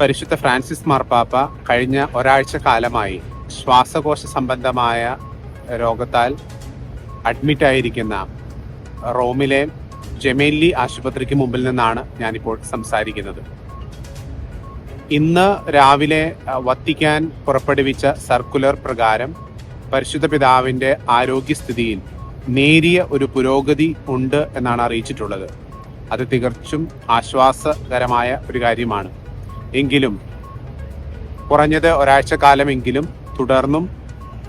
പരിശുദ്ധ ഫ്രാൻസിസ് മാർപ്പാപ്പ കഴിഞ്ഞ ഒരാഴ്ച കാലമായി ശ്വാസകോശ സംബന്ധമായ രോഗത്താൽ അഡ്മിറ്റായിരിക്കുന്ന റോമിലെ ജെമേലി ആശുപത്രിക്ക് മുമ്പിൽ നിന്നാണ് ഞാനിപ്പോൾ സംസാരിക്കുന്നത്. ഇന്ന് രാവിലെ വത്തിക്കാൻ പുറപ്പെടുവിച്ച സർക്കുലർ പ്രകാരം പരിശുദ്ധ പിതാവിന്റെ ആരോഗ്യസ്ഥിതിയിൽ നേരിയ ഒരു പുരോഗതി ഉണ്ട് എന്നാണ് അറിയിച്ചിട്ടുള്ളത്. അത് തികച്ചും ആശ്വാസകരമായ ഒരു കാര്യമാണ്. എങ്കിലും കുറഞ്ഞത് ഒരാഴ്ച കാലമെങ്കിലും തുടർന്നും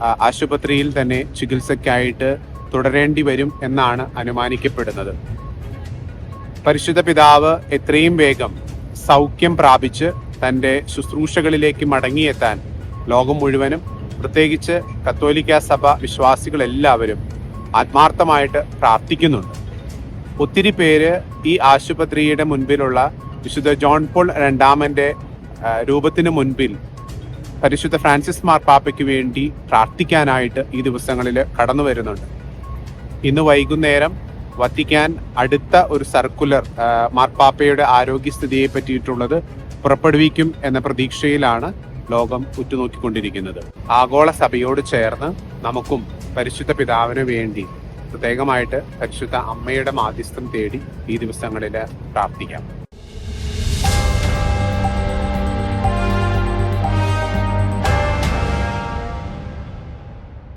ആശുപത്രിയിൽ തന്നെ ചികിത്സയ്ക്കായിട്ട് തുടരേണ്ടി വരും എന്നാണ് അനുമാനിക്കപ്പെടുന്നത്. പരിശുദ്ധ പിതാവ് എത്രയും വേഗം സൗഖ്യം പ്രാപിച്ച് തന്റെ ശുശ്രൂഷകളിലേക്ക് മടങ്ങിയെത്താൻ ലോകം മുഴുവനും പ്രത്യേകിച്ച് കത്തോലിക്ക സഭ വിശ്വാസികളെല്ലാവരും ആത്മാർത്ഥമായിട്ട് പ്രാർത്ഥിക്കുന്നുണ്ട്. ഒത്തിരി പേര് ഈ ആശുപത്രിയുടെ മുൻപിലുള്ള വിശുദ്ധ ജോൺ പോൾ രണ്ടാമന്റെ രൂപത്തിന് മുൻപിൽ പരിശുദ്ധ ഫ്രാൻസിസ് മാർപ്പാപ്പയ്ക്ക് വേണ്ടി പ്രാർത്ഥിക്കാനായിട്ട് ഈ ദിവസങ്ങളിൽ കടന്നു വരുന്നുണ്ട്. ഇന്ന് വൈകുന്നേരം വത്തിക്കാൻ അടുത്ത ഒരു സർക്കുലർ മാർപ്പാപ്പയുടെ ആരോഗ്യസ്ഥിതിയെ പറ്റിയിട്ടുള്ളത് പുറപ്പെടുവിക്കും എന്ന പ്രതീക്ഷയിലാണ് ലോകം ഉറ്റുനോക്കിക്കൊണ്ടിരിക്കുന്നത്. ആഗോള സഭയോട് ചേർന്ന് നമുക്കും പരിശുദ്ധ പിതാവിന് വേണ്ടി പ്രത്യേകമായിട്ട് പരിശുദ്ധ അമ്മയുടെ മാധ്യസ്ഥം തേടി ഈ ദിവസങ്ങളിൽ പ്രാർത്ഥിക്കാം.